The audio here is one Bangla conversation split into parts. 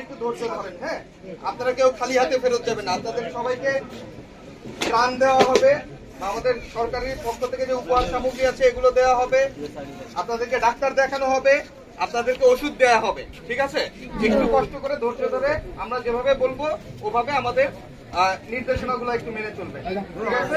একটু ধৈর্য ধরেন হ্যাঁ? আপনারা কেউ খালি হাতে ফেরত যাবেন আপনাদের সবাইকে ত্রাণ দেওয়া হবে। আমাদের সরকারি পক্ষ থেকে যে উপহার সামগ্রী আছে, এগুলো দেওয়া হবে। আপনাদেরকে ডাক্তার দেখানো হবে। আপনাদেরকে ওষুধ দেওয়া হবে। ঠিক আছে? একটু কষ্ট করে ধৈর্য ধরে আমরা যেভাবে বলব, ওভাবে আমাদের নির্দেশনাগুলো একটু মেনে চলবে। ঠিক আছে?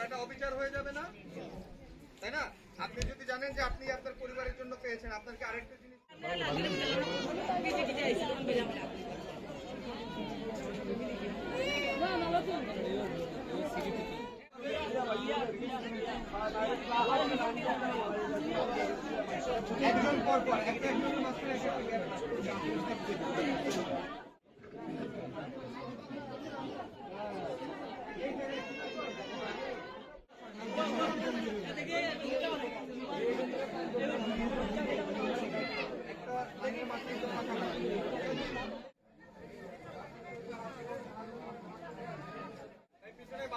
এটা অবিচার হয়ে যাবে না তাই না আপনি যদি জানেন যে আপনি আপনার পরিবারের জন্য পেয়েছেন আপনাকে আরেকটা জিনিস? একজন পর পর একটা একজন মাঝখানে একটা